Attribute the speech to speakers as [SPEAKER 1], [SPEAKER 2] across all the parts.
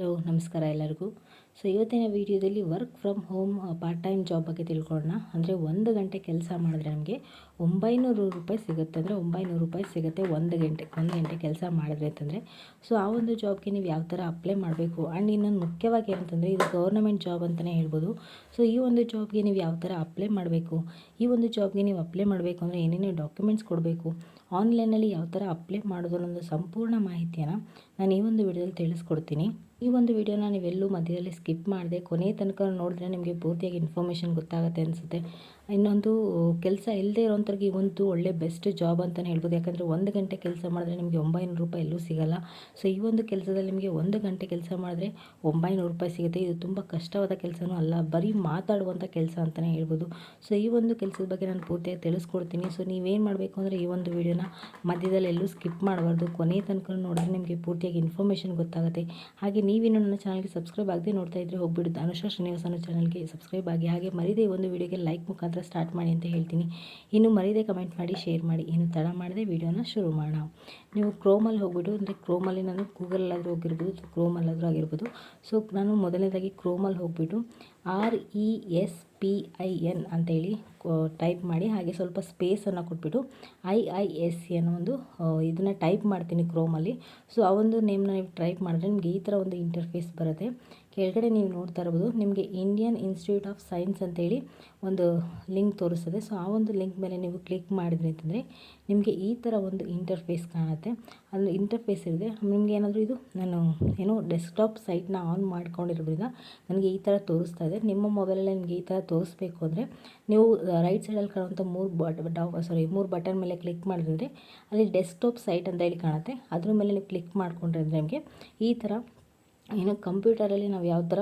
[SPEAKER 1] Hello, ನಮಸ್ಕಾರ ಎಲ್ಲರಿಗೂ. So ಇವತ್ತಿನ ವಿಡಿಯೋದಲ್ಲಿ work from home part time job ಬಗ್ಗೆ ತಿಳ್ಕೊಳ್ಳೋಣ. ಅಂದರೆ ಒಂದು ಗಂಟೆ ಕೆಲಸ ಮಾಡಿದ್ರೆ ನಮಗೆ ಒಂಬೈನೂರು ರೂಪಾಯಿ ಸಿಗುತ್ತೆ ಅಂದರೆ ಒಂಬೈನೂರು ರೂಪಾಯಿ ಸಿಗುತ್ತೆ ಒಂದು ಗಂಟೆ ಒಂದು ಗಂಟೆ ಕೆಲಸ ಮಾಡಿದ್ರೆ ಅಂತಂದರೆ. ಸೊ ಆ ಒಂದು ಜಾಬ್ಗೆ ನೀವು ಯಾವ ಥರ ಅಪ್ಲೈ ಮಾಡಬೇಕು? ಆ್ಯಂಡ್ ಇನ್ನೊಂದು ಮುಖ್ಯವಾಗಿ ಏನಂತಂದರೆ, ಇದು ಗೌರ್ನಮೆಂಟ್ ಜಾಬ್ ಅಂತಲೇ ಹೇಳ್ಬೋದು. ಸೊ ಈ ಒಂದು ಜಾಬ್ಗೆ ನೀವು ಯಾವ ಥರ ಅಪ್ಲೈ ಮಾಡಬೇಕು? ಈ ಒಂದು ಜಾಬ್ಗೆ ನೀವು ಅಪ್ಲೈ ಮಾಡಬೇಕು ಅಂದರೆ ಏನೇನು ಡಾಕ್ಯುಮೆಂಟ್ಸ್ ಕೊಡಬೇಕು? ಆನ್ಲೈನಲ್ಲಿ ಯಾವ ಥರ ಅಪ್ಲೈ ಮಾಡೋದು ಅನ್ನೋದು ಸಂಪೂರ್ಣ ಮಾಹಿತಿಯನ್ನು ನಾನು ಈ ಒಂದು ವಿಡಿಯೋದಲ್ಲಿ ತಿಳಿಸ್ಕೊಡ್ತೀನಿ. ಈ ಒಂದು ವಿಡಿಯೋನ ನೀವೆಲ್ಲೂ ಮಧ್ಯದಲ್ಲಿ ಸ್ಕಿಪ್ ಮಾಡಿದೆ ಕೊನೆ ತನಕ ನೋಡಿದ್ರೆ ನಿಮಗೆ ಪೂರ್ತಿಯಾಗಿ ಇನ್ಫಾರ್ಮೇಷನ್ ಗೊತ್ತಾಗುತ್ತೆ ಅನಿಸುತ್ತೆ. ಇನ್ನೊಂದು, ಕೆಲಸ ಇಲ್ಲದೆ ಇರೋಂಥವ್ರಿಗೆ ಈ ಒಂದು ಒಳ್ಳೆ ಬೆಸ್ಟ್ ಜಾಬ್ ಅಂತಲೇ ಹೇಳ್ಬೋದು. ಯಾಕಂದರೆ ಒಂದು ಗಂಟೆ ಕೆಲಸ ಮಾಡಿದ್ರೆ ನಿಮಗೆ ಒಂಬೈನೂರು ರೂಪಾಯಿ ಎಲ್ಲೂ ಸಿಗಲ್ಲ. ಸೊ ಈ ಒಂದು ಕೆಲಸದಲ್ಲಿ ನಿಮಗೆ ಒಂದು ಗಂಟೆ ಕೆಲಸ ಮಾಡಿದ್ರೆ ಒಂಬೈನೂರು ರೂಪಾಯಿ ಸಿಗುತ್ತೆ. ಇದು ತುಂಬ ಕಷ್ಟವಾದ ಕೆಲಸನೂ ಅಲ್ಲ, ಬರೀ ಮಾತಾಡುವಂಥ ಕೆಲಸ ಅಂತಲೇ ಹೇಳ್ಬೋದು. ಸೊ ಈ ಒಂದು ಕೆಲಸದ ಬಗ್ಗೆ ನಾನು ಪೂರ್ತಿಯಾಗಿ ತಿಳಿಸ್ಕೊಡ್ತೀನಿ. ಸೊ ನೀವೇನು ಮಾಡಬೇಕು ಅಂದರೆ ಈ ಒಂದು ವಿಡಿಯೋನ ಮಧ್ಯದಲ್ಲಿ ಎಲ್ಲೂ ಸ್ಕಿಪ್ ಮಾಡಬಾರ್ದು. ಕೊನೆ ತನಕ ನೋಡಿದ್ರೆ ನಿಮಗೆ ಪೂರ್ತಿಯಾಗಿ ಇನ್ಫಾರ್ಮೇಷನ್ ಗೊತ್ತಾಗುತ್ತೆ. ಹಾಗೆ ನೀವಿನ್ನು ನನ್ನ ಚಾನಲ್ಗೆ ಸಬ್ಸ್ಕ್ರೈಬ್ ಆಗದೆ ನೋಡ್ತಾ ಇದ್ದರೆ ಹೋಗ್ಬಿಡುತ್ತೆ ಅನುಷಾ ಶ್ರೀನಿವಾಸನ ಚಾನಲ್ಗೆ ಸಬ್ಸ್ಕ್ರೈಬ್ ಆಗಿ. ಹಾಗೆ ಮರಿದೇ ಈ ಒಂದು ವಿಡಿಯೋಗೆ ಲೈಕ್ ಮುಖಾಂತರ ಸ್ಟಾರ್ಟ್ ಮಾಡಿ ಅಂತ ಹೇಳ್ತೀನಿ. ಇನ್ನು ಮರಿದೇ ಕಮೆಂಟ್ ಮಾಡಿ ಶೇರ್ ಮಾಡಿ. ಇನ್ನು ತಡ ಮಾಡದೆ ವಿಡಿಯೋನ ಶುರು ಮಾಡೋಣ. ನೀವು ಕ್ರೋಮಲ್ಲಿ ಹೋಗ್ಬಿಟ್ಟು, ಅಂದರೆ ಕ್ರೋಮಲ್ಲಿ ನಾನು ಗೂಗಲಲ್ಲಾದರೂ ಹೋಗಿರ್ಬೋದು ಕ್ರೋಮಲ್ಲಾದರೂ ಆಗಿರ್ಬೋದು. ಸೊ ನಾನು ಮೊದಲನೇದಾಗಿ ಕ್ರೋಮಲ್ಲಿ ಹೋಗ್ಬಿಟ್ಟು R E S P I N ಅಂತೇಳಿ ಟೈಪ್ ಮಾಡಿ, ಹಾಗೆ ಸ್ವಲ್ಪ ಸ್ಪೇಸನ್ನು ಕೊಟ್ಬಿಟ್ಟು ಐ ಐ ಎಸ್ ಅನ್ನೋ ಒಂದು ಇದನ್ನು ಟೈಪ್ ಮಾಡ್ತೀನಿ ಕ್ರೋಮಲ್ಲಿ ಸೊ ಆ ಒಂದು ನೇಮ್ನ ನೀವು ಟೈಪ್ ಮಾಡಿದ್ರೆ ನಿಮಗೆ ಈ ಥರ ಒಂದು ಇಂಟರ್ಫೇಸ್ ಬರುತ್ತೆ. ಕೆಳಗಡೆ ನೀವು ನೋಡ್ತಾ ಇರ್ಬೋದು, ನಿಮಗೆ ಇಂಡಿಯನ್ ಇನ್ಸ್ಟಿಟ್ಯೂಟ್ ಆಫ್ ಸೈನ್ಸ್ ಅಂತೇಳಿ ಒಂದು ಲಿಂಕ್ ತೋರಿಸ್ತದೆ. ಸೊ ಆ ಒಂದು ಲಿಂಕ್ ಮೇಲೆ ನೀವು ಕ್ಲಿಕ್ ಮಾಡಿದ್ರಿ ಅಂತಂದರೆ, ನಿಮಗೆ ಈ ಥರ ಒಂದು ಇಂಟರ್ಫೇಸ್ ಕಾಣುತ್ತೆ. ಅಲ್ಲಿ ಇಂಟರ್ಫೇಸ್ ಇದೆ ನಿಮಗೆ ಏನಾದರೂ ಇದು, ನಾನು ಏನೋ ಡೆಸ್ಕ್ಟಾಪ್ ಸೈಟ್ನ ಆನ್ ಮಾಡ್ಕೊಂಡಿರೋದ್ರಿಂದ ನನಗೆ ಈ ಥರ ತೋರಿಸ್ತಾ ಇದೆ. ನಿಮ್ಮ ಮೊಬೈಲಲ್ಲಿ ನಿಮಗೆ ಈ ಥರ ತೋರಿಸ್ಬೇಕು ಅಂದರೆ, ನೀವು ರೈಟ್ ಸೈಡಲ್ಲಿ ಕಾಣುವಂಥ ಮೂರು ಬಟ್, ಡೌ ಸಾರಿ ಮೂರು ಬಟನ್ ಮೇಲೆ ಕ್ಲಿಕ್ ಮಾಡಿದ್ರೆ, ಅಲ್ಲಿ ಡೆಸ್ಕ್ಟಾಪ್ ಸೈಟ್ ಅಂತ ಹೇಳಿ ಕಾಣುತ್ತೆ. ಅದ್ರ ಮೇಲೆ ನೀವು ಕ್ಲಿಕ್ ಮಾಡಿಕೊಂಡ್ರೆ ನಿಮಗೆ ಈ ಥರ ಏನು ಕಂಪ್ಯೂಟರಲ್ಲಿ ನಾವು ಯಾವ ಥರ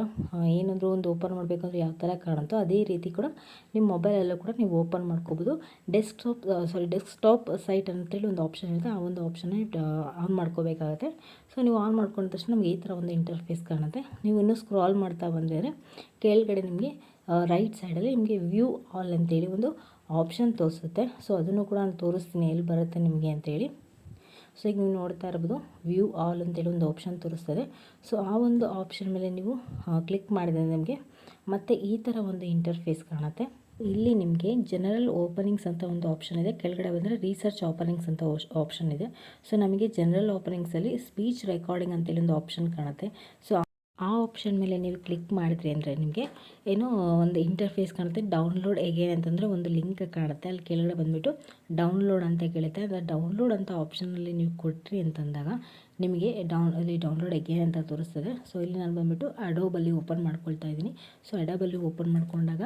[SPEAKER 1] ಏನಾದರೂ ಒಂದು ಓಪನ್ ಮಾಡಬೇಕಂದ್ರೆ ಯಾವ ಥರ ಕಾಣುತ್ತೋ ಅದೇ ರೀತಿ ಕೂಡ ನಿಮ್ಮ ಮೊಬೈಲಲ್ಲೂ ಕೂಡ ನೀವು ಓಪನ್ ಮಾಡ್ಕೋಬೋದು. ಡೆಸ್ಕ್ಟಾಪ್ ಸಾರಿ ಡೆಸ್ಕ್ಟಾಪ್ ಸೈಟ್ ಅಂತೇಳಿ ಒಂದು ಆಪ್ಷನ್ ಇರುತ್ತೆ. ಆ ಒಂದು ಆಪ್ಷನ್ ಆನ್ ಮಾಡ್ಕೋಬೇಕಾಗುತ್ತೆ. ಸೊ ನೀವು ಆನ್ ಮಾಡ್ಕೊಂಡ ತಕ್ಷಣ ನಮಗೆ ಈ ಥರ ಒಂದು ಇಂಟರ್ಫೇಸ್ ಕಾಣುತ್ತೆ. ನೀವು ಇನ್ನೂ ಸ್ಕ್ರಾಲ್ ಮಾಡ್ತಾ ಬಂದರೆ ಕೆಳಗಡೆ ನಿಮಗೆ ರೈಟ್ ಸೈಡಲ್ಲಿ ನಿಮಗೆ ವ್ಯೂ ಆಲ್ ಅಂತೇಳಿ ಒಂದು ಆಪ್ಷನ್ ತೋರಿಸುತ್ತೆ. ಸೊ ಅದನ್ನು ಕೂಡ ನಾನು ತೋರಿಸ್ತೀನಿ. ಎಲ್ಲಿ ಬರುತ್ತೆ ನಿಮಗೆ ಅಂತೇಳಿ. ಸೊ ಈಗ ನೀವು ನೋಡ್ತಾ ಇರ್ಬೋದು ವ್ಯೂ ಆಲ್ ಅಂತೇಳಿ ಒಂದು ಆಪ್ಷನ್ ತೋರಿಸ್ತದೆ ಸೊ ಆ ಒಂದು ಆಪ್ಷನ್ ಮೇಲೆ ನೀವು ಕ್ಲಿಕ್ ಮಾಡಿದರೆ ನಿಮಗೆ ಮತ್ತು ಈ ಥರ ಒಂದು ಇಂಟರ್ಫೇಸ್ ಕಾಣುತ್ತೆ. ಇಲ್ಲಿ ನಿಮಗೆ ಜನರಲ್ ಓಪನಿಂಗ್ಸ್ ಅಂತ ಒಂದು ಆಪ್ಷನ್ ಇದೆ. ಕೆಳಗಡೆ ಬಂದರೆ ರಿಸರ್ಚ್ ಓಪನಿಂಗ್ಸ್ ಅಂತ ಆಪ್ಷನ್ ಇದೆ. ಸೊ ನಮಗೆ ಜನರಲ್ ಓಪನಿಂಗ್ಸಲ್ಲಿ ಸ್ಪೀಚ್ ರೆಕಾರ್ಡಿಂಗ್ ಅಂತೇಳಿ ಒಂದು ಆಪ್ಷನ್ ಕಾಣುತ್ತೆ. ಸೊ ಆ ಆಪ್ಷನ್ ಮೇಲೆ ನೀವು ಕ್ಲಿಕ್ ಮಾಡಿದ್ರಿ ಅಂದರೆ ನಿಮಗೆ ಏನೋ ಒಂದು ಇಂಟರ್ಫೇಸ್ ಕಾಣುತ್ತೆ. ಡೌನ್ಲೋಡ್ ಹೇಗೆ ಅಂತಂದರೆ ಒಂದು ಲಿಂಕ್ ಕಾಣುತ್ತೆ. ಅಲ್ಲಿ ಕೆಳಗಡೆ ಬಂದುಬಿಟ್ಟು ಡೌನ್ಲೋಡ್ ಅಂತ ಕೇಳುತ್ತೆ. ಅದು ಡೌನ್ಲೋಡ್ ಅಂತ ಆಪ್ಷನಲ್ಲಿ ನೀವು ಕೊಟ್ಟಿರಿ ಅಂತಂದಾಗ ನಿಮಗೆ ಡೌನ್ ಅಲ್ಲಿ ಡೌನ್ಲೋಡ್ ಎಗೇನ್ ಅಂತ ತೋರಿಸ್ತದೆ. ಸೊ ಇಲ್ಲಿ ನಾನು ಬಂದುಬಿಟ್ಟು ಅಡೋಬಲ್ಲಿ ಓಪನ್ ಮಾಡ್ಕೊಳ್ತಾ ಇದ್ದೀನಿ. ಸೊ ಅಡೋಬಲ್ಲಿ ಓಪನ್ ಮಾಡ್ಕೊಂಡಾಗ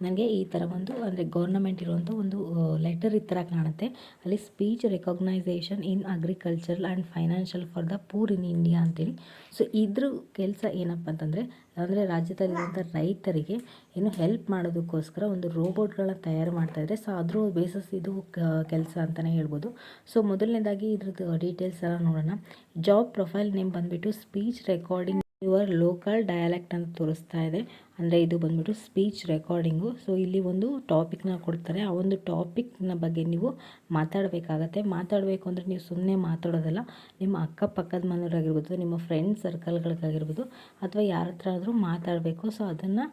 [SPEAKER 1] ನನಗೆ ಈ ಥರ ಒಂದು, ಅಂದರೆ ಗೌರ್ನಮೆಂಟ್ ಇರುವಂಥ ಒಂದು ಲೆಟರ್ ಈ ಥರ ಕಾಣುತ್ತೆ. ಅಲ್ಲಿ speech recognisation in agricultural and financial for the poor in India ಅಂತೇಳಿ. ಸೊ ಇದ್ರ ಕೆಲಸ ಏನಪ್ಪ ಅಂತಂದರೆ, ಅಂದರೆ ರಾಜ್ಯದಲ್ಲಿರುವಂಥ ರೈತರಿಗೆ ಏನು ಹೆಲ್ಪ್ ಮಾಡೋದಕ್ಕೋಸ್ಕರ ಒಂದು ರೋಬೋಟ್ಗಳನ್ನ ತಯಾರು ಮಾಡ್ತಾಯಿದ್ರೆ ಸೊ, ಅದ್ರ ಬೇಸಸ್ ಇದು ಕೆಲಸ ಅಂತಲೇ ಹೇಳ್ಬೋದು. ಸೊ ಮೊದಲನೇದಾಗಿ ಇದ್ರದ್ದು ಡೀಟೇಲ್ಸ್ ಎಲ್ಲ ನೋಡೋಣ. ಜಾಬ್ ಪ್ರೊಫೈಲ್ ನೇಮ್ ಬಂದುಬಿಟ್ಟು speech recording your local dialect ಅಂತ ತೋರಿಸ್ತಾ ಇದೆ. ಅಂದರೆ ಇದು ಬಂದ್ಬಿಟ್ಟು ಸ್ಪೀಚ್ ರೆಕಾರ್ಡಿಂಗು ಸೊ ಇಲ್ಲಿ ಒಂದು ಟಾಪಿಕ್ನ ಕೊಡ್ತಾರೆ. ಆ ಒಂದು ಟಾಪಿಕ್ನ ಬಗ್ಗೆ ನೀವು ಮಾತಾಡಬೇಕಾಗತ್ತೆ. ಮಾತಾಡಬೇಕು ಅಂದರೆ ನೀವು ಸುಮ್ಮನೆ ಮಾತಾಡೋದಲ್ಲ. ನಿಮ್ಮ ಅಕ್ಕಪಕ್ಕದ ಮನೆಯವರಾಗಿರ್ಬೋದು ನಿಮ್ಮ ಫ್ರೆಂಡ್ ಸರ್ಕಲ್ಗಳಿಗಾಗಿರ್ಬೋದು ಅಥವಾ ಯಾರ ಹತ್ರ ಆದರೂ ಮಾತಾಡಬೇಕು. ಸೊ ಅದನ್ನು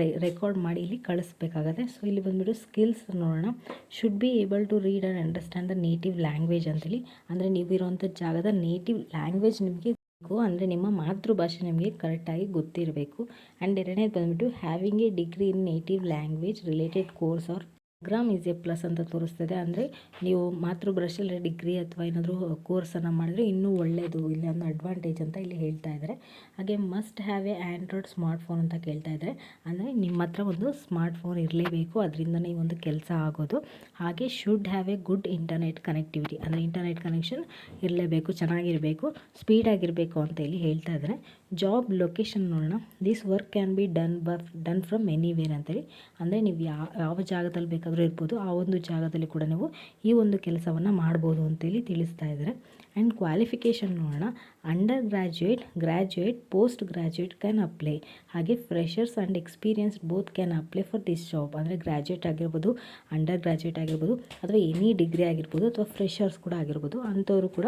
[SPEAKER 1] ರೆ ರೆಕಾರ್ಡ್ ಮಾಡಿ ಇಲ್ಲಿ ಕಳಿಸ್ಬೇಕಾಗತ್ತೆ. ಸೊ ಇಲ್ಲಿ ಬಂದುಬಿಟ್ಟು ಸ್ಕಿಲ್ಸ್ ನೋಡೋಣ. Should be able to read and understand the native language ಅಂತೇಳಿ. ಅಂದರೆ ನೀವು ಇರೋವಂಥ ಜಾಗದ ನೇಟಿವ್ ಲ್ಯಾಂಗ್ವೇಜ್ ನಿಮಗೆ ಅಂದರೆ ನಿಮ್ಮ ಮಾತೃಭಾಷೆ ನಿಮಗೆ ಕರೆಕ್ಟಾಗಿ ಗೊತ್ತಿರಬೇಕು. ಆ್ಯಂಡ್ ಎರಡನೇದು ಬಂದುಬಿಟ್ಟು having a degree in native language related course or gram is a plus ಅಂತ ತೋರಿಸ್ತದೆ. ಅಂದರೆ ನೀವು ಮಾತೃಭಾಷೆಯಲ್ಲಿ ಡಿಗ್ರಿ ಅಥವಾ ಏನಾದರೂ ಕೋರ್ಸನ್ನು ಮಾಡಿದ್ರೆ ಇನ್ನೂ ಒಳ್ಳೆಯದು ಇಲ್ಲಿ ಒಂದು ಅಡ್ವಾಂಟೇಜ್ ಅಂತ ಇಲ್ಲಿ ಹೇಳ್ತಾ ಇದ್ದಾರೆ. ಹಾಗೆ must have a android smart phone ಅಂತ ಕೇಳ್ತಾ ಇದ್ದಾರೆ. ಅಂದರೆ ನಿಮ್ಮ ಹತ್ರ ಒಂದು ಸ್ಮಾರ್ಟ್ ಫೋನ್ ಇರಲೇಬೇಕು, ಅದರಿಂದನೇ ಈ ಒಂದು ಕೆಲಸ ಆಗೋದು. ಹಾಗೆ should have a good internet connectivity, ಅಂದರೆ ಇಂಟರ್ನೆಟ್ ಕನೆಕ್ಷನ್ ಇರಲೇಬೇಕು, ಚೆನ್ನಾಗಿರಬೇಕು, ಸ್ಪೀಡಾಗಿರಬೇಕು ಅಂತ ಇಲ್ಲಿ ಹೇಳ್ತಾ ಇದ್ದಾರೆ. ಜಾಬ್ ಲೊಕೇಶನ್ ನೋಡೋಣ. This work can be done but done from anywhere ಅಂತೇಳಿ. ಅಂದರೆ ನೀವು ಯಾವ ಯಾವ ಜಾಗದಲ್ಲಿ ಬೇಕಾದರೂ ಇರ್ಬೋದು, ಆ ಒಂದು ಜಾಗದಲ್ಲಿ ಕೂಡ ನೀವು ಈ ಒಂದು ಕೆಲಸವನ್ನು ಮಾಡ್ಬೋದು ಅಂತೇಳಿ ತಿಳಿಸ್ತಾ ಇದ್ದಾರೆ. ಆ್ಯಂಡ್ ಕ್ವಾಲಿಫಿಕೇಷನ್ ನೋಡೋಣ. Under graduate graduate post graduate can apply ಹಾಗೆ freshers and experience both can apply for this job ಅಂದರೆ ಗ್ರ್ಯಾಜುಯೇಟ್ ಆಗಿರ್ಬೋದು ಅಂಡರ್ ಗ್ರ್ಯಾಜುಯೇಟ್ ಆಗಿರ್ಬೋದು, ಅಥವಾ ಎನಿ ಡಿಗ್ರಿ ಆಗಿರ್ಬೋದು, ಅಥವಾ ಫ್ರೆಷರ್ಸ್ ಕೂಡ ಆಗಿರ್ಬೋದು, ಅಂಥವರು ಕೂಡ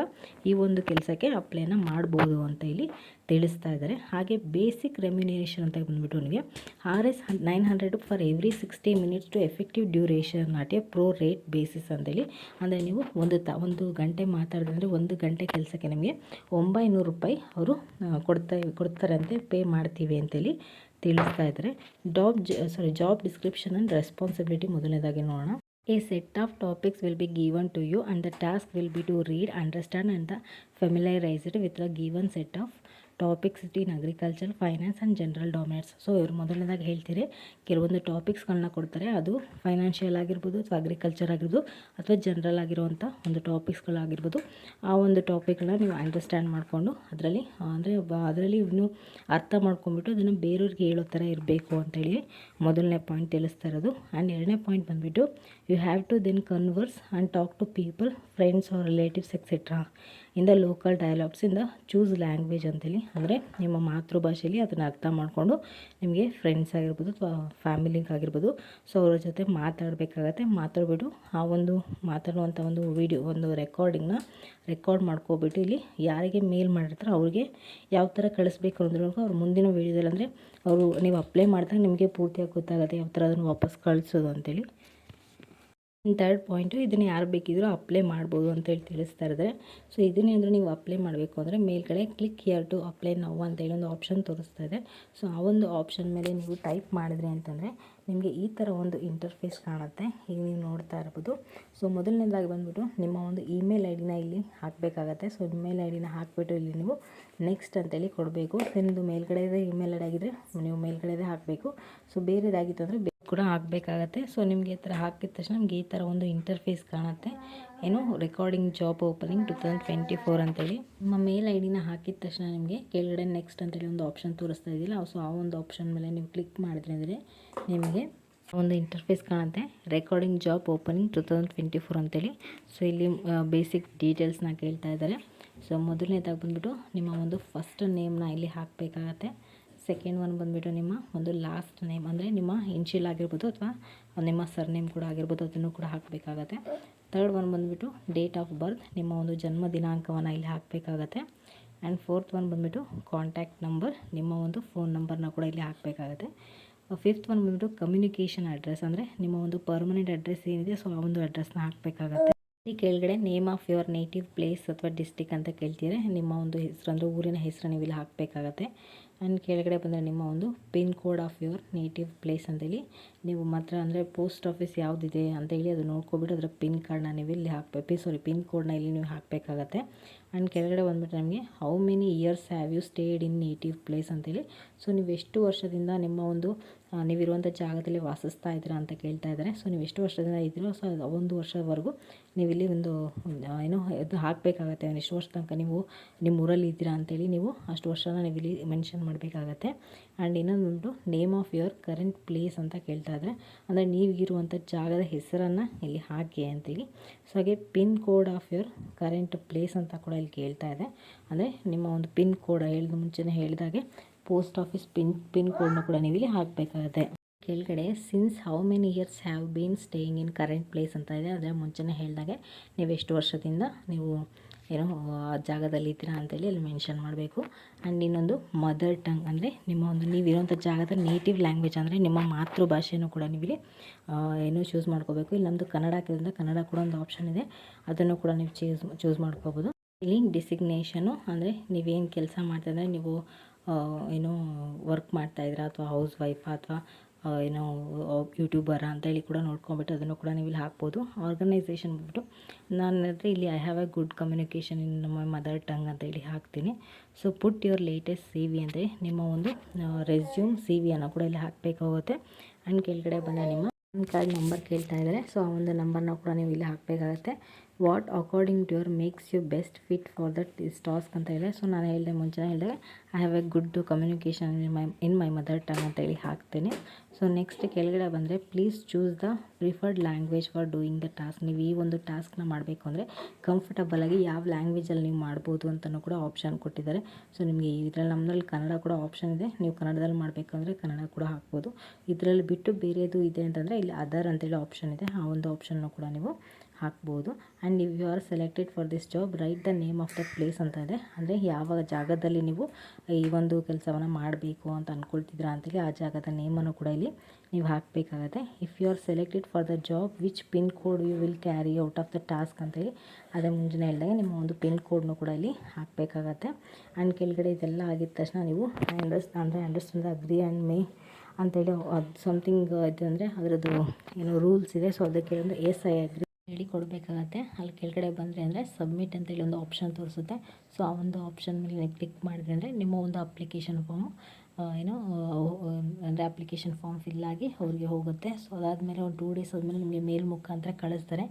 [SPEAKER 1] ಈ ಒಂದು ಕೆಲಸಕ್ಕೆ ಅಪ್ಲೈನ ಮಾಡ್ಬೋದು ಅಂತ ಇಲ್ಲಿ ತಿಳಿಸ್ತಾ ಇದ್ದಾರೆ. ಹಾಗೆ ಬೇಸಿಕ್ ರೆಮ್ಯುನೇಷನ್ ಅಂತ ಬಂದುಬಿಟ್ಟು ನಿಮಗೆ R S nine hundred for every sixty minutes to effective duration not a pro rate basis ಅಂತೇಳಿ ಅಂದರೆ ನೀವು ಒಂದು ತ, ಒಂದು ಗಂಟೆ ಮಾತಾಡಿದ್ರೆ ಒಂದು ಗಂಟೆ ಕೆಲಸಕ್ಕೆ ನಿಮಗೆ ಒಂಬೈನೂರು ರೂಪಾಯಿ ಅವರು ಕೊಡ್ತಾ ಕೊಡ್ತಾರಂತೆ, ಪೇ ಮಾಡ್ತೀವಿ ಅಂತೇಳಿ ತಿಳಿಸ್ತಾ ಇದ್ದಾರೆ. Job sorry job description and responsibility ಮೊದಲನೇದಾಗಿ ನೋಡೋಣ. A set of topics will be given to you and the task will be to read understand and the familiarised with with the set of topics in agriculture finance and general domains so ಇವರು ಮೊದಲನೇದಾಗ ಹೇಳ್ತೀರಿ, ಕೆಲವೊಂದು ಟಾಪಿಕ್ಸ್ಗಳನ್ನ ಕೊಡ್ತಾರೆ. ಅದು financial ಆಗಿರ್ಬೋದು ಅಥವಾ agriculture ಆಗಿರ್ಬೋದು ಅಥವಾ ಜನರಲ್ ಆಗಿರುವಂಥ ಒಂದು ಟಾಪಿಕ್ಸ್ಗಳಾಗಿರ್ಬೋದು ಆ ಒಂದು ಟಾಪಿಕ್ಗಳನ್ನ ನೀವು ಅಂಡರ್ಸ್ಟ್ಯಾಂಡ್ ಮಾಡಿಕೊಂಡು ಅದರಲ್ಲಿ, ಅಂದರೆ ಅದರಲ್ಲಿ ಇವನು ಅರ್ಥ ಮಾಡ್ಕೊಂಬಿಟ್ಟು ಅದನ್ನು ಬೇರೆಯವ್ರಿಗೆ ಹೇಳೋ ಥರ ಇರಬೇಕು ಅಂತೇಳಿ ಮೊದಲನೇ ಪಾಯಿಂಟ್ ತಿಳಿಸ್ತಾ ಇರೋದು. ಆ್ಯಂಡ್ ಎರಡನೇ ಪಾಯಿಂಟ್ ಬಂದುಬಿಟ್ಟು you have to then converse and talk to people friends or relatives etcetera in the local ಡೈಲಾಗ್ಸಿಂದ choose language ಅಂತೇಳಿ ಅಂದರೆ ನಿಮ್ಮ ಮಾತೃಭಾಷೆಯಲ್ಲಿ ಅದನ್ನು ಅರ್ಥ ಮಾಡಿಕೊಂಡು ನಿಮಗೆ ಫ್ರೆಂಡ್ಸ್ ಆಗಿರ್ಬೋದು ಅಥವಾ ಫ್ಯಾಮಿಲಿಗೆ ಆಗಿರ್ಬೋದು. ಸೊ ಅವ್ರ ಜೊತೆ ಮಾತಾಡಬೇಕಾಗತ್ತೆ. ಮಾತಾಡ್ಬಿಟ್ಟು ಆ ಒಂದು ಮಾತಾಡುವಂಥ ಒಂದು ವಿಡಿಯೋ ಒಂದು ರೆಕಾರ್ಡಿಂಗ್ನ ರೆಕಾರ್ಡ್ ಮಾಡ್ಕೊಬಿಟ್ಟು ಇಲ್ಲಿ ಯಾರಿಗೆ ಮೇಲ್ ಮಾಡಿರ್ತಾರೋ ಅವ್ರಿಗೆ ಯಾವ ಥರ ಕಳಿಸ್ಬೇಕು ಅಂದ್ರೆ ಅವ್ರು ಮುಂದಿನ ವೀಡಿಯೋದಲ್ಲಿ ಅಂದರೆ ಅವರು ನೀವು ಅಪ್ಲೈ ಮಾಡಿದಾಗ ನಿಮಗೆ ಪೂರ್ತಿಯಾಗಿ ಗೊತ್ತಾಗುತ್ತೆ ಯಾವ ಥರ ಅದನ್ನು ವಾಪಸ್ ಕಳಿಸೋದು ಅಂತೇಳಿ. ತರ್ಡ್ ಪಾಯಿಂಟು ಇದನ್ನು ಯಾರು ಬೇಕಿದ್ರೂ ಅಪ್ಲೈ ಮಾಡ್ಬೋದು ಅಂತೇಳಿ ತಿಳಿಸ್ತಾ ಇದ್ದಾರೆ ಸೊ ಇದನ್ನೇ ಅಂದರೆ ನೀವು ಅಪ್ಲೈ ಮಾಡಬೇಕು ಅಂದರೆ ಮೇಲ್ಗಡೆ ಕ್ಲಿಕ್ ಹಿಯರ್ ಟು ಅಪ್ಲೈ ನಾವು ಅಂತೇಳಿ ಒಂದು ಆಪ್ಷನ್ ತೋರಿಸ್ತಾ ಇದೆ. ಸೊ ಆ ಒಂದು ಆಪ್ಷನ್ ಮೇಲೆ ನೀವು ಟೈಪ್ ಮಾಡಿದ್ರಿ ಅಂತಂದರೆ ನಿಮಗೆ ಈ ಥರ ಒಂದು ಇಂಟರ್ಫೇಸ್ ಕಾಣುತ್ತೆ. ಈಗ ನೀವು ನೋಡ್ತಾ ಇರ್ಬೋದು. ಸೊ ಮೊದಲನೇದಾಗಿ ಬಂದುಬಿಟ್ಟು ನಿಮ್ಮ ಒಂದು ಇಮೇಲ್ ಐ ಡಿನ ಇಲ್ಲಿ ಹಾಕಬೇಕಾಗತ್ತೆ. ಸೊ ಇಮೇಲ್ ಐ ಡಿನ ಹಾಕಿಬಿಟ್ಟು ಇಲ್ಲಿ ನೀವು ನೆಕ್ಸ್ಟ್ ಅಂತೇಳಿ ಕೊಡಬೇಕು. ನಿಮ್ಮದು ಮೇಲ್ಗಡೆ ಇಮೇಲ್ ಐ ಡಿ ಆಗಿದ್ದರೆ ನೀವು ಮೇಲ್ಗಡೆದೇ ಹಾಕಬೇಕು. ಸೊ ಬೇರೆದಾಗಿತ್ತು ಅಂದರೆ ಕೂಡ ಹಾಕಬೇಕಾಗತ್ತೆ. ಸೊ ನಿಮಗೆ ಈ ಥರ ಹಾಕಿದ ತಕ್ಷಣ ನಿಮಗೆ ಈ ಥರ ಒಂದು ಇಂಟರ್ಫೇಸ್ ಕಾಣುತ್ತೆ. ಏನು? Recording job opening two thousand twenty four ಅಂತೇಳಿ. ನಿಮ್ಮ ಮೇಲ್ ಐ ಡಿನ ಹಾಕಿದ ತಕ್ಷಣ ನಿಮಗೆ ಕೆಳಗಡೆ ನೆಕ್ಸ್ಟ್ ಅಂತೇಳಿ ಒಂದು ಆಪ್ಷನ್ ತೋರಿಸ್ತಾ ಇದ್ದಿಲ್ಲ ಸೊ ಆ ಒಂದು ಆಪ್ಷನ್ ಮೇಲೆ ನೀವು ಕ್ಲಿಕ್ ಮಾಡಿದ್ರೆ ಅಂದರೆ ನಿಮಗೆ ಒಂದು ಇಂಟರ್ಫೇಸ್ ಕಾಣುತ್ತೆ. Recording job opening two thousand twenty four ಅಂತೇಳಿ. ಸೊ ಇಲ್ಲಿ ಬೇಸಿಕ್ ಡೀಟೇಲ್ಸ್ನ ಕೇಳ್ತಾ ಇದ್ದಾರೆ. ಸೊ ಮೊದಲನೇದಾಗಿ ಬಂದುಬಿಟ್ಟು ನಿಮ್ಮ ಒಂದು ಫಸ್ಟ್ ನೇಮ್ನ ಇಲ್ಲಿ ಹಾಕಬೇಕಾಗತ್ತೆ. ಸೆಕೆಂಡ್ ಒನ್ ಬಂದುಬಿಟ್ಟು ನಿಮ್ಮ ಒಂದು ಲಾಸ್ಟ್ ನೇಮ್ ಅಂದರೆ ನಿಮ್ಮ ಇನ್ಶಿಯಲ್ ಆಗಿರ್ಬೋದು ಅಥವಾ ನಿಮ್ಮ ಸರ್ ನೇಮ್ ಕೂಡ ಆಗಿರ್ಬೋದು, ಅದನ್ನು ಕೂಡ ಹಾಕಬೇಕಾಗತ್ತೆ. ತರ್ಡ್ ಒನ್ ಬಂದುಬಿಟ್ಟು ಡೇಟ್ ಆಫ್ ಬರ್ತ್ ನಿಮ್ಮ ಒಂದು ಜನ್ಮ ದಿನಾಂಕವನ್ನು ಇಲ್ಲಿ ಹಾಕಬೇಕಾಗತ್ತೆ. ಆ್ಯಂಡ್ ಫೋರ್ತ್ ಒನ್ ಬಂದುಬಿಟ್ಟು ಕಾಂಟ್ಯಾಕ್ಟ್ ನಂಬರ್ ನಿಮ್ಮ ಒಂದು ಫೋನ್ ನಂಬರ್ನ ಕೂಡ ಇಲ್ಲಿ ಹಾಕಬೇಕಾಗತ್ತೆ. ಫಿಫ್ತ್ ಒನ್ ಬಂದುಬಿಟ್ಟು ಕಮ್ಯುನಿಕೇಷನ್ ಅಡ್ರೆಸ್ ಅಂದರೆ ನಿಮ್ಮ ಒಂದು ಪರ್ಮನೆಂಟ್ ಅಡ್ರೆಸ್ ಏನಿದೆ ಸೊ ಆ ಒಂದು ಅಡ್ರೆಸ್ನ ಹಾಕಬೇಕಾಗತ್ತೆ. ಈ ಕೆಳಗಡೆ name of your native place ಅಥವಾ ಡಿಸ್ಟಿಕ್ ಅಂತ ಕೇಳ್ತೀರಾ. ನಿಮ್ಮ ಒಂದು ಹೆಸರು ಅಂದರೆ ಊರಿನ ಹೆಸರು ನೀವು ಇಲ್ಲಿ ಹಾಕಬೇಕಾಗತ್ತೆ. ಆ್ಯಂಡ್ ಕೆಳಗಡೆ ಬಂದರೆ ನಿಮ್ಮ ಒಂದು pin code of your native place ಅಂತೇಳಿ. ನೀವು ಮಾತ್ರ ಅಂದರೆ ಪೋಸ್ಟ್ ಆಫೀಸ್ ಯಾವುದಿದೆ ಅಂತೇಳಿ ಅದು ನೋಡ್ಕೊಬಿಟ್ಟು ಅದರ ಪಿನ್ ಕಾರ್ಡನ್ನ ನೀವು ಇಲ್ಲಿ ಹಾಕಬೇಕು ಸಾರಿ ಪಿನ್ ಕೋಡ್ನ ಇಲ್ಲಿ ನೀವು ಹಾಕಬೇಕಾಗತ್ತೆ. ಆ್ಯಂಡ್ ಕೆಳಗಡೆ ಬಂದುಬಿಟ್ಟು ನಮಗೆ how many years have you stayed in native place ಅಂತೇಳಿ. ಸೊ ನೀವು ಎಷ್ಟು ವರ್ಷದಿಂದ ನಿಮ್ಮ ಒಂದು ನೀವಿರುವಂಥ ಜಾಗದಲ್ಲಿ ವಾಸಿಸ್ತಾ ಇದ್ದೀರಾ ಅಂತ ಕೇಳ್ತಾ ಇದ್ದಾರೆ. ಸೊ ನೀವು ಎಷ್ಟು ವರ್ಷದಿಂದ ಇದ್ದೀರೋ, ಸೊ ಒಂದು ವರ್ಷದವರೆಗೂ ನೀವು ಇಲ್ಲಿ ಒಂದು ಏನೋ ಇದು ಹಾಕಬೇಕಾಗತ್ತೆ. ಎಷ್ಟು ವರ್ಷ ತನಕ ನೀವು ನಿಮ್ಮ ಊರಲ್ಲಿ ಇದ್ದೀರಾ ಅಂತೇಳಿ ನೀವು ಅಷ್ಟು ವರ್ಷನ ನೀವು ಇಲ್ಲಿ ಮೆನ್ಷನ್ ಮಾಡಬೇಕಾಗತ್ತೆ. ಆ್ಯಂಡ್ ಇನ್ನೊಂದು name of your current place ಅಂತ ಕೇಳ್ತಾ ಇದ್ದಾರೆ ಅಂದರೆ ನೀವಿರುವಂಥ ಜಾಗದ ಹೆಸರನ್ನು ಇಲ್ಲಿ ಹಾಕಿ ಅಂತೇಳಿ. ಸೊ ಹಾಗೆ pin code of your current place ಅಂತ ಕೂಡ ಇಲ್ಲಿ ಕೇಳ್ತಾ ಇದೆ. ಅಂದರೆ ನಿಮ್ಮ ಒಂದು ಪಿನ್ ಕೋಡ್ ಹೇಳಿದ ಮುಂಚೆನೇ ಹೇಳಿದಾಗೆ ಪೋಸ್ಟ್ ಆಫೀಸ್ ಪಿನ್ ಪಿನ್ ಕೋಡ್ನ ಕೂಡ ನೀವು ಇಲ್ಲಿ ಹಾಕಬೇಕಾಗತ್ತೆ. ಕೆಳಗಡೆ since how many years have been staying in current place ಅಂತ ಇದೆ. ಅದರ ಮುಂಚೆನೇ ಹೇಳಿದಾಗೆ ನೀವು ಎಷ್ಟು ವರ್ಷದಿಂದ ನೀವು ಏನೋ ಜಾಗದಲ್ಲಿ ಇದ್ದೀರಾ ಅಂತೇಳಿ ಅಲ್ಲಿ ಮೆನ್ಷನ್ ಮಾಡಬೇಕು. ಆ್ಯಂಡ್ ಇನ್ನೊಂದು ಮದರ್ ಟಂಗ್ ಅಂದರೆ ನಿಮ್ಮ ಒಂದು ನೀವಿರೋಂಥ ಜಾಗದ ನೇಟಿವ್ ಲ್ಯಾಂಗ್ವೇಜ್ ಅಂದರೆ ನಿಮ್ಮ ಮಾತೃಭಾಷೆನೂ ಕೂಡ ನೀವಿಲ್ಲಿ ಏನು ಚೂಸ್ ಮಾಡ್ಕೋಬೇಕು. ಇಲ್ಲಿ ನಮ್ಮದು ಕನ್ನಡ ಹಾಕಿದ್ರಿಂದ ಕನ್ನಡ ಕೂಡ ಒಂದು ಆಪ್ಷನ್ ಇದೆ. ಅದನ್ನು ಕೂಡ ನೀವು ಚೂಸ್ ಚೂಸ್ ಮಾಡ್ಕೋಬೋದು. ಇಲ್ಲಿ ಡಿಸಿಗ್ನೇಷನು ಅಂದರೆ ನೀವೇನು ಕೆಲಸ ಮಾಡ್ತಿದ್ರೆ ನೀವು ಏನೋ ವರ್ಕ್ ಮಾಡ್ತಾಯಿದ್ದೀರಾ ಅಥವಾ ಹೌಸ್ ವೈಫಾ ಅಥವಾ ಏನೋ ಯೂಟ್ಯೂಬರ ಅಂತೇಳಿ ಕೂಡ ನೋಡ್ಕೊಂಬಿಟ್ಟು ಅದನ್ನು ಕೂಡ ನೀವು ಇಲ್ಲಿ ಹಾಕ್ಬೋದು. ಆರ್ಗನೈಸೇಷನ್ ಬಿಟ್ಟು ನಾನು ಅಂದರೆ ಇಲ್ಲಿ I have a good communication in ನಮ್ಮ ಮದರ್ ಟಂಗ್ ಅಂತ ಹೇಳಿ ಹಾಕ್ತೀನಿ. So put your latest C V ಅಂದರೆ ನಿಮ್ಮ ಒಂದು ರೆಸ್ಯೂಮ್ ಸಿ ವಿಯನ್ನು ಕೂಡ ಇಲ್ಲಿ ಹಾಕಬೇಕಾಗುತ್ತೆ. ಆ್ಯಂಡ್ ಕೆಳಗಡೆ ಬಂದ ನಿಮ್ಮ ಪ್ಯಾನ್ ಕಾರ್ಡ್ ನಂಬರ್ ಕೇಳ್ತಾ ಇದ್ದಾರೆ. ಸೊ ಆ ಒಂದು ನಂಬರ್ನ ಕೂಡ ನೀವು ಇಲ್ಲಿ ಹಾಕಬೇಕಾಗತ್ತೆ. What according to your makes you best fit for that is task ಅಂತ ಹೇಳಿದೆ ಸೊ ನಾನು ಹೇಳಿದೆ ಮುಂಚೆ ಹೇಳಿದೆ I have a good communication in my in my mother tongue ಅಂತ ಹೇಳಿ ಹಾಕ್ತೇನೆ. ಸೊ ನೆಕ್ಸ್ಟ್ ಕೆಳಗಡೆ ಬಂದರೆ please choose the preferred language for doing the task ನೀವು ಈ ಒಂದು ಟಾಸ್ಕ್ನ ಮಾಡಬೇಕು ಅಂದರೆ ಕಂಫರ್ಟಬಲಾಗಿ ಯಾವ ಲ್ಯಾಂಗ್ವೇಜಲ್ಲಿ ನೀವು ಮಾಡ್ಬೋದು ಅಂತಲೂ ಕೂಡ ಆಪ್ಷನ್ ಕೊಟ್ಟಿದ್ದಾರೆ. ಸೊ ನಿಮಗೆ ಇದರಲ್ಲಿ ನಮ್ಮದ್ರಲ್ಲಿ ಕನ್ನಡ ಕೂಡ ಆಪ್ಷನ್ ಇದೆ. ನೀವು ಕನ್ನಡದಲ್ಲಿ ಮಾಡಬೇಕಂದ್ರೆ ಕನ್ನಡ ಕೂಡ ಹಾಕ್ಬೋದು. ಇದರಲ್ಲಿ ಬಿಟ್ಟು ಬೇರೆದು ಇದೆ ಅಂತಂದರೆ, ಇಲ್ಲಿ ಅದರ್ ಅಂತೇಳಿ ಆಪ್ಷನ್ ಇದೆ. ಆ ಒಂದು ಆಪ್ಷನ್ನು ಕೂಡ ನೀವು ಹಾಕ್ಬೋದು. And if you are selected for this job write the name of the place ಅಂತ ಇದೆ. ಅಂದರೆ ಯಾವ ಜಾಗದಲ್ಲಿ ನೀವು ಈ ಒಂದು ಕೆಲಸವನ್ನು ಮಾಡಬೇಕು ಅಂತ ಅಂದ್ಕೊಳ್ತಿದ್ದೀರಾ ಅಂತೇಳಿ ಆ ಜಾಗದ ನೇಮನ್ನು ಕೂಡ ಇಲ್ಲಿ ನೀವು ಹಾಕಬೇಕಾಗತ್ತೆ. If you are selected for the job which pin code you will carry out of the task ಅಂತೇಳಿ ಅದೇ ಮುಂಜಾನೆ ಹೇಳಿದಾಗ ನಿಮ್ಮ ಒಂದು ಪಿನ್ ಕೋಡ್ನು ಕೂಡ ಇಲ್ಲಿ ಹಾಕಬೇಕಾಗತ್ತೆ. ಆ್ಯಂಡ್ ಕೆಳಗಡೆ ಇದೆಲ್ಲ ಆಗಿದ ತಕ್ಷಣ ನೀವು ಅಂಡರ್ಸ್ ಅಂದರೆ ಅಂಡರ್ಸ್ಟ್ಯಾಂಡ್ ಅಗ್ರಿ ಆ್ಯಂಡ್ ಮೇ ಅಂತೇಳಿ ಅದು ಸಮಥಿಂಗ್ ಇದು ಅಂದರೆ ಅದರದ್ದು ಏನೋ ರೂಲ್ಸ್ ಇದೆ. ಸೊ ಅದಕ್ಕೆ ಅಂದರೆ ಎಸ್ ಐ ಅಗ್ರಿ ಹೇಳಿ ಕೊಡಬೇಕಾಗತ್ತೆ. ಅಲ್ಲಿ ಕೆಳಗಡೆ ಬಂದರೆ ಅಂದರೆ ಸಬ್ಮಿಟ್ ಅಂತೇಳಿ ಒಂದು ಆಪ್ಷನ್ ತೋರಿಸುತ್ತೆ. ಸೊ ಆ ಒಂದು ಆಪ್ಷನ್ ಮೇಲೆ ಕ್ಲಿಕ್ ಮಾಡಿದ್ರೆ ಅಂದರೆ ನಿಮ್ಮ ಒಂದು ಅಪ್ಲಿಕೇಶನ್ ಫಾರ್ಮು ಏನೋ ಅಂದರೆ ಅಪ್ಲಿಕೇಶನ್ ಫಾರ್ಮ್ ಫಿಲ್ ಆಗಿ ಅವ್ರಿಗೆ ಹೋಗುತ್ತೆ. ಸೊ ಅದಾದಮೇಲೆ ಒಂದು ಟೂ ಡೇಸ್ ಆದಮೇಲೆ ನಿಮಗೆ ಮೇಲ್ ಮುಖಾಂತರ ಕಳಿಸ್ತಾರೆ.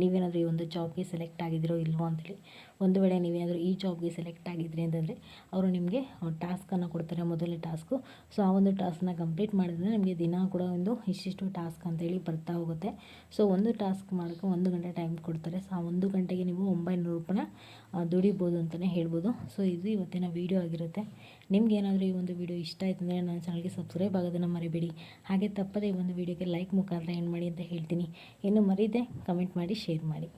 [SPEAKER 1] ನೀವೇನಾದರೂ ಈ ಒಂದು ಜಾಬ್ಗೆ ಸೆಲೆಕ್ಟ್ ಆಗಿದ್ದೀರೋ ಇಲ್ವೋ ಅಂತೇಳಿ. ಒಂದು ವೇಳೆ ನೀವೇನಾದರೂ ಈ ಜಾಬ್ಗೆ ಸೆಲೆಕ್ಟ್ ಆಗಿದ್ರಿ ಅಂತಂದರೆ ಅವರು ನಿಮಗೆ ಟಾಸ್ಕನ್ನು ಕೊಡ್ತಾರೆ ಮೊದಲನೇ ಟಾಸ್ಕು ಸೊ ಆ ಒಂದು ಟಾಸ್ಕನ್ನ ಕಂಪ್ಲೀಟ್ ಮಾಡಿದ್ರೆ ನಿಮಗೆ ದಿನ ಕೂಡ ಒಂದು ಇಷ್ಟಿಷ್ಟು ಟಾಸ್ಕ್ ಅಂತೇಳಿ ಬರ್ತಾ ಹೋಗುತ್ತೆ. ಸೊ ಒಂದು ಟಾಸ್ಕ್ ಮಾಡೋಕ್ಕೆ ಒಂದು ಗಂಟೆ ಟೈಮ್ ಕೊಡ್ತಾರೆ. ಸೊ ಆ ಒಂದು ಗಂಟೆಗೆ ನೀವು ಒಂಬೈನೂರು ರೂಪಾಯಿನ ದುಡಿಬೋದು ಅಂತಲೇ ಹೇಳ್ಬೋದು. ಸೊ ಇದು ಇವತ್ತಿನ ವೀಡಿಯೋ ಆಗಿರುತ್ತೆ. ನಿಮ್ಗೆ ಏನಾದರೂ ಈ ಒಂದು ವಿಡಿಯೋ ಇಷ್ಟ ಆಯಿತು ಅಂದರೆ ನನ್ನ ಚಾನಲ್ಗೆ ಸಬ್ಸ್ಕ್ರೈಬ್ ಆಗೋದನ್ನು ಮರಿಬೇಡಿ. ಹಾಗೆ ತಪ್ಪದೇ ಈ ಒಂದು ವಿಡಿಯೋಗೆ ಲೈಕ್ ಮುಖಾಂತರ ಏನು ಮಾಡಿ ಅಂತ ಹೇಳ್ತೀನಿ. ಇನ್ನು ಮರೀದೆ ಕಮೆಂಟ್ ಮಾಡಿ ಶೇರ್ ಮಾಡಿ.